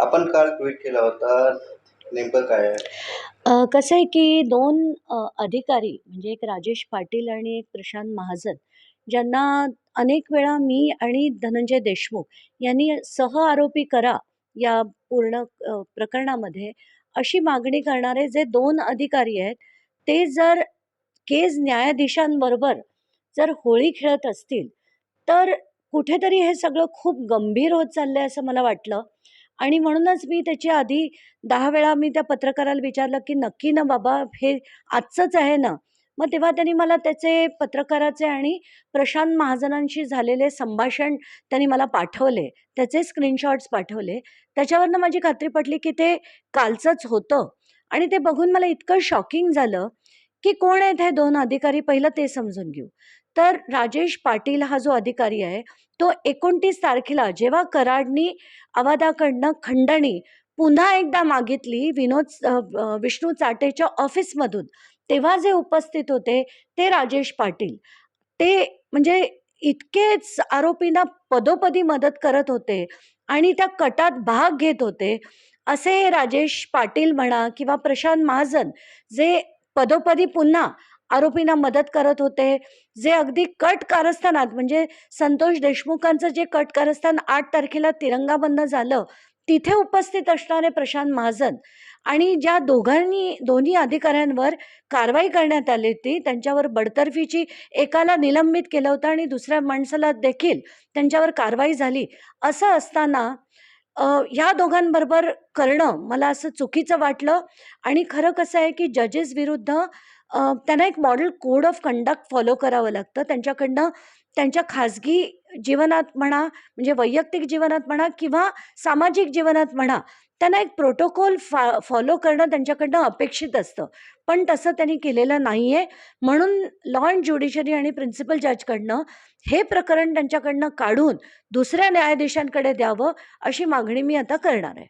आपण काल ट्विट केला होता नेमकं काय आहे? कसं आहे की दोन अधिकारी म्हणजे एक राजेश पाटील आणि एक प्रशांत महाजन ज्यांना अनेक वेळा मी आणि धनंजय देशमुख यांनी सह आरोपी करा या पूर्ण प्रकरणामध्ये अशी मागणी करणारे जे दोन अधिकारी आहेत ते जर केस न्यायाधीशांबरोबर जर होळी खेळत असतील तर कुठेतरी हे सगळं खूप गंभीर होत चाललंय असं मला वाटलं. आणि म्हणूनच मी त्याच्या आधी दहा वेळा मी त्या पत्रकाराला विचारलं की नक्की ना बाबा हे आजचंच आहे ना? मग तेव्हा त्यांनी मला त्याचे पत्रकाराचे आणि प्रशांत महाजनांशी झालेले संभाषण त्यांनी मला पाठवले. त्याचे स्क्रीनशॉट्स पाठवले. त्याच्यावरनं माझी खात्री पटली की ते कालचंच होतं. आणि ते बघून मला इतकं शॉकिंग झालं की कोण आहेत हे दोन अधिकारी? पहिलं ते समजून घेऊ. तर राजेश पाटील हा जो अधिकारी आहे तो एकोणतीस तारखेला जेव्हा कराडनी अवादाकडनं खंडणी पुन्हा एकदा मागितली विनोद विष्णू चाटेच्या ऑफिसमधून तेव्हा जे उपस्थित होते ते राजेश पाटील. ते म्हणजे इतकेच आरोपींना पदोपदी मदत करत होते आणि त्या कटात भाग घेत होते असे राजेश पाटील म्हणा किंवा प्रशांत महाजन जे पदोपदी पुन्हा आरोपींना मदत करत होते जे अगदी कट कारस्थानात म्हणजे संतोष देशमुखांचं जे कट कारस्थान आठ तारखेला तिरंगा बंद झालं तिथे उपस्थित असणारे प्रशांत महाजन आणि ज्या दोघांनी दोन्ही अधिकाऱ्यांवर कारवाई करण्यात आली होती त्यांच्यावर बडतर्फीची एकाला निलंबित केलं होतं आणि दुसऱ्या माणसाला देखील त्यांच्यावर कारवाई झाली असं असताना ह्या दोघांबरोबर करणं मला असं चुकीचं वाटलं. आणि खरं कसं आहे की जजेस विरुद्ध त्यांना एक model code of conduct follow करावं लागतं. त्यांच्याकडनं त्यांच्या खाजगी जीवनात म्हणा म्हणजे वैयक्तिक जीवनात म्हणा किंवा सामाजिक जीवनात म्हणा त्यांना एक प्रोटोकॉल फा फॉलो करणं त्यांच्याकडनं अपेक्षित असतं. पण तसं त्यांनी केलेलं नाही आहे म्हणून लॉ अँड ज्युडिशरी आणि प्रिन्सिपल जजकडनं हे प्रकरण त्यांच्याकडनं काढून दुसऱ्या न्यायाधीशांकडे द्यावं अशी मागणी मी आता करणार आहे.